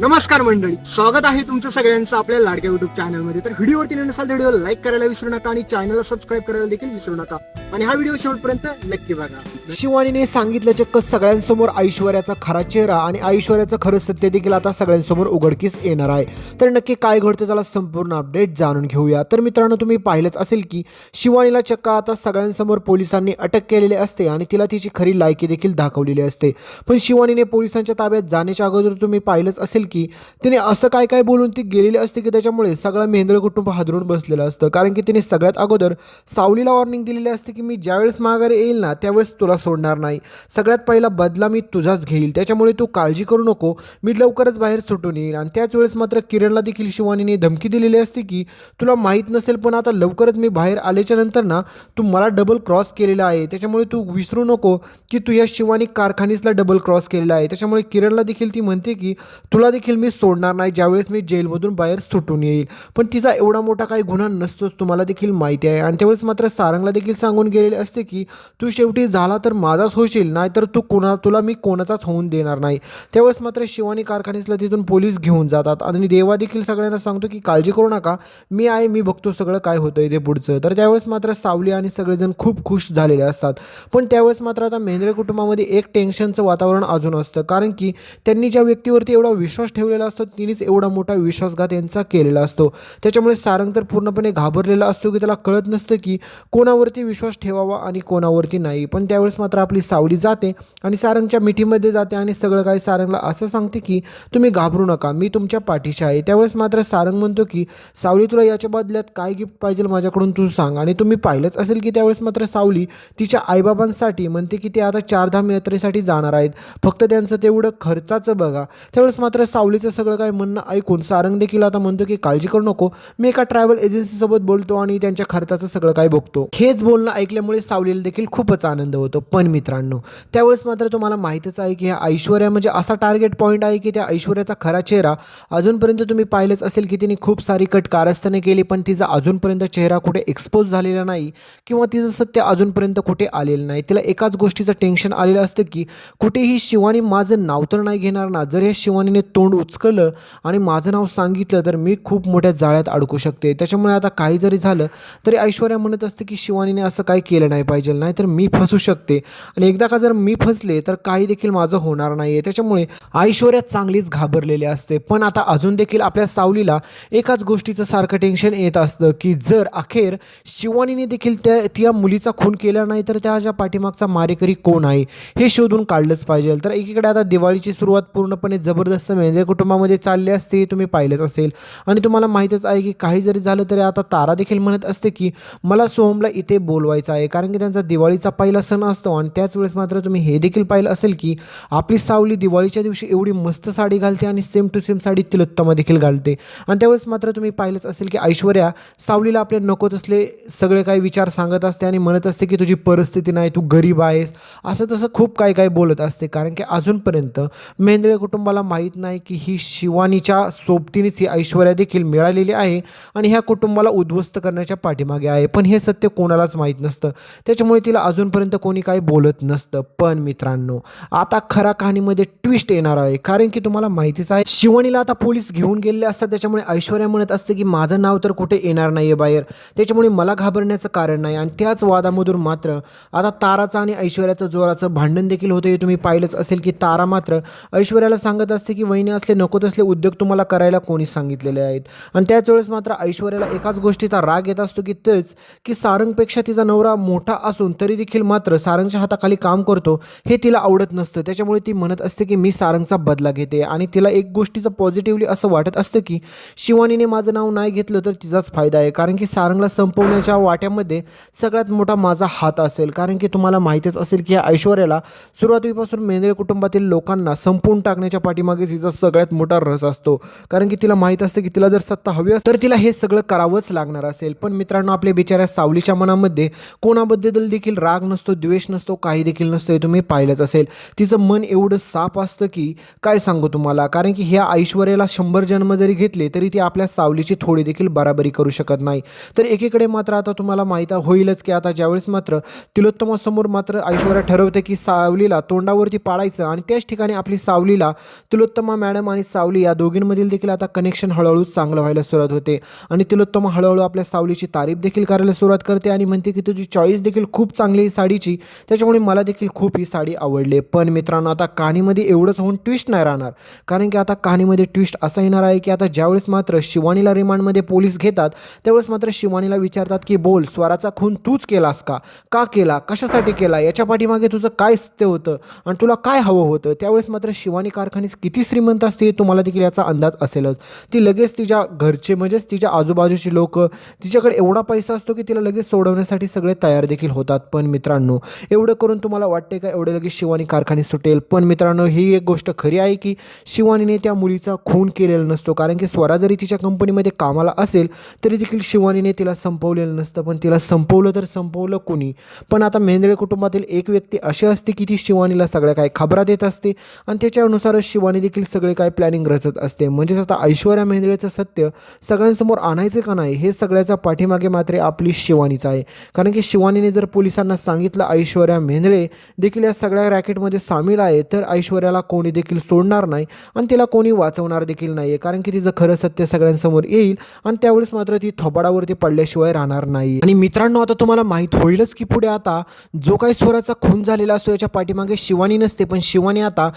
नमस्कार मंडळी स्वागत आहे तुमचं सगळ्यांचं आपल्या लाडक्या युट्यूब चॅनलमध्ये तर व्हिडिओवरती नसाल तर व्हिडिओ लाईक करायला विसरू नका आणि चॅनलला सबस्क्राईब करायला देखील विसरू नका. आणि हा व्हिडिओ शेवटपर्यंत नक्की बघा. शिवानीने सांगितलं चक्क सगळ्यांसमोर ऐश्वर्याचा खरा चेहरा आणि ऐश्वर्याचं खरं सत्य देखील आता सगळ्यांसमोर उघडकीस येणार आहे. तर नक्की काय घडतं त्याला संपूर्ण अपडेट जाणून घेऊया. तर मित्रांनो तुम्ही पाहिलंच असेल की शिवानीला चक्क आता सगळ्यांसमोर पोलिसांनी अटक केलेली असते आणि तिला तिची खरी लायकी देखील दाखवलेली असते. पण शिवानीने पोलिसांच्या ताब्यात जाण्याच्या अगोदर तुम्ही पाहिलंच असेल की तिने असं काय काय बोलून ती गेलेली असते की त्याच्यामुळे सगळं मेंद्र कुटुंब हादरून बसलेलं असतं. कारण की तिने सगळ्यात अगोदर सावलीला वॉर्निंग दिलेली असते की मी ज्यावेळेस माघारी येईल ना त्यावेळेस तुला सोडणार नाही. सगळ्यात पहिला बदला मी तुझाच घेईल. त्याच्यामुळे तू काळजी करू नको. मी लवकरच बाहेर सुटून येईल आणि त्याच वेळेस मात्र किरणला देखील शिवानीने धमकी दिलेली असते की तुला माहीत नसेल पण आता लवकरच मी बाहेर आल्याच्यानंतर ना तू मला डबल क्रॉस केलेला आहे. त्याच्यामुळे तू विसरू नको की तू या शिवानी कारखानीसला डबल क्रॉस केलेला आहे. त्याच्यामुळे किरणला देखील ती म्हणते की तुला देखील मी सोडणार नाही ज्यावेळेस मी जेलमधून बाहेर सुटून येईल. पण तिचा एवढा मोठा काही गुन्हा नसतोच तुम्हाला देखील माहिती आहे. आणि त्यावेळेस मात्र सारंगला देखील सांगून गेलेले असते की तू शेवटी झाला तर माझाच होशील नाहीतर तू कोणा तुला मी कोणाचाच होऊन देणार नाही. त्यावेळेस मात्र शिवानी कारखानीसला तिथून पोलीस घेऊन जातात. आणि देवा देखील सगळ्यांना सांगतो की काळजी करू नका मी आहे मी बघतो सगळं काय होतं ते पुढचं. तर त्यावेळेस मात्र सावली आणि सगळेजण खूप खुश झालेले असतात. पण त्यावेळेस मात्र आता मेंद्रे कुटुंबामध्ये एक टेन्शनचं वातावरण अजून असतं. कारण की त्यांनी ज्या व्यक्तीवरती एवढा विश्वास ठेवलेला असतो तिनेच एवढा मोठा विश्वासघात यांचा केलेला असतो. त्याच्यामुळे सारंग तर पूर्णपणे घाबरलेला असतो की त्याला कळत नसतं की कोणावरती विश्वास ठेवावा आणि कोणावरती नाही. पण त्यावेळेस मात्र आपली सावली जाते आणि सारंगच्या मिठीमध्ये जाते आणि सगळं काही सारंगला असं सांगते की तुम्ही घाबरू नका मी तुमच्या पाठीशी आहे. त्यावेळेस मात्र सारंग म्हणतो की सावली तुला याच्या बदल्यात काय गिफ्ट पाहिजे माझ्याकडून तू सांग. आणि तुम्ही पाहिलंच असेल की त्यावेळेस मात्र सावली तिच्या आईबाबांसाठी म्हणते की ते आता चारधाम यात्रेसाठी जाणार आहेत. फक्त त्यांचं तेवढं खर्चाचं बघा. त्यावेळेस मात्र सावलीचं सगळं काय म्हणणं ऐकून सारंग देखील आता म्हणतो की काळजी करू नको. मी एका ट्रॅव्हल एजन्सीसोबत बोलतो आणि त्यांच्या खर्चाचं सगळं काय बघतो. हेच बोलणं ऐकल्यामुळे सावलीला देखील खूपच आनंद होतो. पण मित्रांनो त्यावेळेस मात्र तुम्हाला माहीतच आहे की ह्या ऐश्वर्या म्हणजे असा टार्गेट पॉईंट आहे की त्या ऐश्वर्याचा खरा चेहरा अजूनपर्यंत तुम्ही पाहिलंच असेल की तिने खूप सारी कट कारस्थाने केली पण तिचा अजूनपर्यंत चेहरा कुठे एक्सपोज झालेला नाही किंवा तिचं सत्य अजूनपर्यंत कुठे आलेलं नाही. तिला एकाच गोष्टीचं टेन्शन आलेलं असतं की कुठेही शिवानी माझं नाव तर नाही घेणार ना. जर या शिवानीने तोंड उचकलं आणि माझं नाव सांगितलं तर मी खूप मोठ्या जाळ्यात अडकू शकते. त्याच्यामुळे आता काही जरी झालं तरी ऐश्वर्या म्हणत असते की शिवानीने असं काही केलं नाही पाहिजे नाही तर मी फसू शकते. आणि एकदा का जर मी फसले तर काही देखील माझं होणार नाही आहे त्याच्यामुळे ऐश्वर्या चांगलीच घाबरलेली असते. पण आता अजून देखील आपल्या सावलीला एकाच गोष्टीचं सारखं टेन्शन येत असतं की जर अखेर शिवानीने देखील त्या त्या मुलीचा खून केला नाही तर त्याच्या पाठीमागचा मारेकरी कोण आहे हे शोधून काढलंच पाहिजे. तर एकीकडे आता दिवाळीची सुरुवात पूर्णपणे जबरदस्त मेंद्रे कुटुंबामध्ये चालले असते हे तुम्ही पाहिलंच असेल. आणि तुम्हाला माहीतच आहे की काही जरी झालं तरी आता तारा देखील म्हणत असते की मला सोहमला इथे बोलवायचं आहे. कारण की त्यांचा दिवाळीचा पहिला सण असतो आणि त्याच वेळेस मात्र तुम्ही हे देखील पाहिलं असेल की आपली सावली दिवाळीच्या दिवशी एवढी मस्त साडी घालते आणि same to same sari Tilottama देखील घालते. आणि त्यावेळेस मात्र तुम्ही पाहिलंच असेल की ऐश्वर्या सावलीला आपले नकोत असले सगळे काही विचार सांगत असते आणि म्हणत असते की तुझी परिस्थिती नाही तू गरीब आहेस. असं तसं खूप काही काही बोलत असते. कारण की अजूनपर्यंत मेंद्रे कुटुंबाला माहीत नाही की ही शिवानीच्या सोबतीनेच ही ऐश्वर्या देखील मिळालेली आहे आणि ह्या कुटुंबाला उद्ध्वस्त करण्याच्या पाठीमागे आहे. पण हे सत्य कोणालाच माहीत नसतं. त्याच्यामुळे तिला अजूनपर्यंत कोणी काही बोलत नसतं. पण मित्रांनो आता खरा कहाणीमध्ये ट्विस्ट येणार आहे. कारण की तुम्हाला माहितीच आहे शिवानीला आता पोलीस घेऊन गेलेले असतात. त्याच्यामुळे ऐश्वर्या म्हणत असते की माझं नाव तर कुठे येणार नाही आहे बाहेर. त्याच्यामुळे मला घाबरण्याचं कारण नाही. आणि त्याच वादामधून मात्र आता ताराचं आणि ऐश्वर्याचं जोराचं भांडण देखील होतं. हे तुम्ही पाहिलंच असेल की तारा मात्र ऐश्वर्याला सांगत असते की वहिनी असले नको तसले उद्योग तुम्हाला करायला कोणी सांगितलेले आहेत. आणि त्याच वेळेस मात्र ऐश्वर्याला एकाच गोष्टीचा राग येत असतो की तेच की सारंगपेक्षा तिचा नवरा मोठा असून तरी देखील मात्र सारंगच्या हाताखाली काम करतो हे तिला आवडत नसतं. त्याच्यामुळे ती म्हणत असते की मी सारंगचा बदला घेते. आणि तिला एक गोष्टीचं पॉझिटिव्हली असं वाटत असतं की शिवानीने माझं नाव नाही घेतलं तर तिचाच फायदा आहे. कारण की सारंगला संपवण्याच्या वाट्यामध्ये सगळ्यात मोठा माझा हात असेल. कारण की तुम्हाला माहीतच असेल की या ऐश्वर्याला सुरुवातीपासून मेंद्रे कुटुंबातील लोकांना संपवून टाकण्याच्या पाठीमागे तिचा सगळ्यात मोठा रस असतो. कारण की तिला माहीत असतं की तिला जर सत्ता हवी असेल तर तिला हे सगळं करावंच लागणार असेल. पण मित्रांनो आपल्या बिचाऱ्या सावलीच्या मनामध्ये कोणाबद्दल देखील राग नसतो द्वेष नसतो काही देखील नसतो हे तुम्ही पाहिलंच असेल. तिचं मन एवढं साफ असतं की काय सांगू तुम्हाला? कारण की ह्या ऐश्वर्याला शंभर जन्म जरी घेतले तरी ती आपल्या सावलीची थोडी देखील बराबरी करू शकत नाही. तर एकीकडे मात्र आता तुम्हाला माहीत होईलच की आता ज्यावेळेस मात्र तिलोत्तमासमोर मात्र ऐश्वर्या ठरवते की सावलीला तोंडावरती पाडायचं आणि त्याच ठिकाणी आपली सावलीला तिलोत्तमा मॅडम आणि सावली या दोघींमधील देखील आता कनेक्शन हळूहळू चांगलं व्हायला सुरुवात होते. आणि तिलोत्तमा हळूहळू आपल्या सावलीची तारीफ देखील करायला सुरुवात करते आणि म्हणते की तुझी चॉईस देखील खूप चांगली आहे साडीची. त्याच्यामुळे मला देखील खूप ही साडी आवडली. पण मित्रांनो आता कहाणीमध्ये एवढंच होऊन ट्विस्ट नाही राहणार. कारण की आता कहाणीमध्ये ट्विस्ट असा येणार आहे की आता ज्यावेळेस मात्र शिवानीला रिमांडमध्ये पोलीस घेतात त्यावेळेस मात्र शिवानीला विचारतात की बोल स्वराचा खून तूच केलास का? का केला? कशासाठी केला? याच्या पाठीमागे तुझं काय ते होतं? आणि तुला काय हवं होतं? त्यावेळेस मात्र शिवानी कारखानीस किती श्रीमंत असते हे तुम्हाला देखील याचा अंदाज असेलच. ती लगेच तिच्या घरचे म्हणजेच तिच्या आजूबाजूची लोक तिच्याकडे एवढा पैसा असतो की तिला लगेच सोडवण्यासाठी सगळे तयार देखील होतात. पण मित्रांनो एवढं करून तुम्हाला वाटते का एवढे लगेच शिवानी कारखाने सुटेल? पण मित्रांनो ही एक गोष्ट खरी आहे की शिवानीने त्या मुलीचा खून केलेला नसतो. कारण की स्वरा जरी तिच्या कंपनीमध्ये कामाला असेल तरी देखील शिवानीने तिला संपवलेलं नसतं. पण तिला संपवलं तर संपवलं कोणी? पण आता मेंदळे कुटुंबातील एक व्यक्ती अशी असते की ती शिवानीला सगळ्या काही खबरा देत असते. आणि त्याच्यानुसारच शिवानी देखील सगळे काय प्लॅनिंग रचत असते. म्हणजेच आता ऐश्वर्या मेंदळेचं सत्य सगळ्यांसमोर आणायचं का नाही हे सगळ्याच्या पाठीमागे मात्र आपली शिवानीच आहे. कारण की शिवानीने जर पोलिसांना सांगितलं ऐश्वर्या मेंदळे देखील या सगळ्या रॅकेटमध्ये सामील आहे तर ऐश्वर्याला कोणी देखील सोडणार नाही आणि तिला कोणी वाचवणार देखील नाही आहे कारण की तिचं खरं सत्य सगळ्यांसमोर येईल आणि त्यावेळेस मात्र ती थोबाडावरती पडल्याशिवाय राहणार नाही. आणि मित्रांनो आता तुम्हाला माहीत होईलच की पुढे आता जो काही स्वराचा खून झालेला असतो याच्या पाठीमागे शिवानी नसते. पण शिवानी आता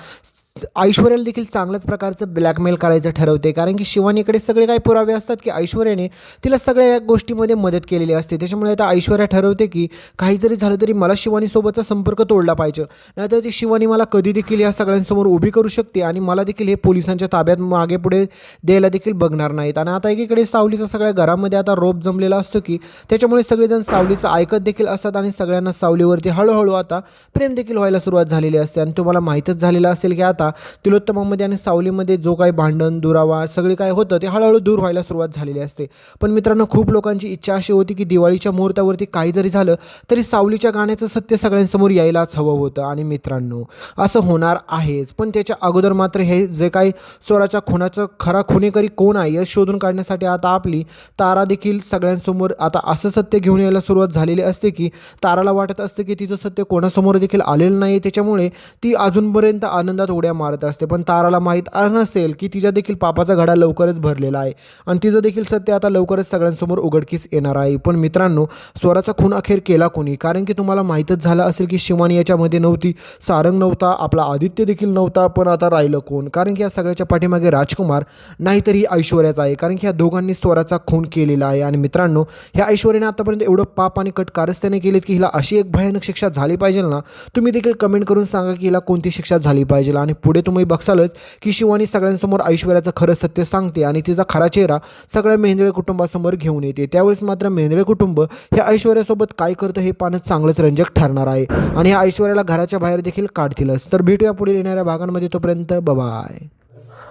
ऐश्वर्याला देखील चांगल्याच प्रकारचं ब्लॅकमेल करायचं ठरवते. कारण की शिवानीकडे सगळे काही पुरावे असतात की ऐश्वर्याने तिला सगळ्या या गोष्टीमध्ये मदत केलेली असते. त्याच्यामुळे आता ऐश्वर्या ठरवते की काहीतरी झालं तरी मला शिवानीसोबतचा संपर्क तोडला पाहिजे. नाहीतर ती शिवानी मला कधी देखील या सगळ्यांसमोर उभी करू शकते आणि मला देखील हे पोलिसांच्या ताब्यात मागे पुढे द्यायला देखील बघणार नाहीत. आणि आता एकीकडे सावलीचा सगळ्या घरामध्ये आता रोप जमलेला असतो की त्याच्यामुळे सगळेजण सावलीचं ऐकत देखील असतात आणि सगळ्यांना सावलीवरती हळूहळू आता प्रेम देखील व्हायला सुरुवात झालेली असते. आणि तुम्हाला माहीतच झालेलं असेल की आता तिलोत्तमामध्ये आणि सावलीमध्ये जो काही भांडण दुरावा सगळे काय होतं ते हळूहळू दूर व्हायला सुरुवात झालेली असते. पण मित्रांनो खूप लोकांची इच्छा अशी होती की दिवाळीच्या मुहूर्तावरती काही जरी झालं तरी सावलीच्या गाण्याचं सत्य सगळ्यांसमोर यायलाच हवं होतं. आणि मित्रांनो असं होणार आहेच. पण त्याच्या अगोदर मात्र हे जे काही स्वराच्या खुनाचं खरा खुनेकरी कोण आहे हे शोधून काढण्यासाठी आता आपली तारा देखील सगळ्यांसमोर आता असं सत्य घेऊन यायला सुरुवात झालेली असते की ताराला वाटत असते की तिचं सत्य कोणासमोर देखील आलेलं नाही त्याच्यामुळे ती अजूनपर्यंत आनंदात उड्या मारत असते. पण ताराला माहीत नसेल की तिच्या देखील पापाचा घडा लवकरच भरलेला आहे. आणि तिचं देखील सत्य आता लवकरच सगळ्यांसमोर उघडकीस येणार आहे. पण मित्रांनो स्वराचा खून अखेर केला कोणी? कारण की तुम्हाला माहीतच झालं असेल की शिवानी याच्यामध्ये नव्हती. सारंग नव्हता आपला आदित्य देखील नव्हता पण आता राहिलं कोण? कारण की या सगळ्याच्या पाठीमागे राजकुमार नाहीतर ही ऐश्वर्याचा आहे. कारण की ह्या दोघांनी स्वराचा खून केलेला आहे. आणि मित्रांनो ह्या ऐश्वर्याने आतापर्यंत एवढं पाप आणि कट कारस्थ्याने केलेत की हिला अशी एक भयानक शिक्षा झाली पाहिजे ना? तुम्ही देखील कमेंट करून सांगा की हिला कोणती शिक्षा झाली पाहिजे आणि पुढे तुम्ही बघसालच की शिवानी सगळ्यांसमोर ऐश्वर्याचं खरं सत्य सांगते आणि तिचा खरा चेहरा सगळ्या मेंदळे कुटुंबासमोर घेऊन येते. त्यावेळेस मात्र मेंदळे कुटुंब हे ऐश्वर्यासोबत काय करतं हे पाहणं चांगलंच रंजक ठरणार आहे आणि ह्या ऐश्वर्याला घराच्या बाहेर देखील काढतीलच. तर भेटूया पुढे येणाऱ्या भागांमध्ये तोपर्यंत बबाय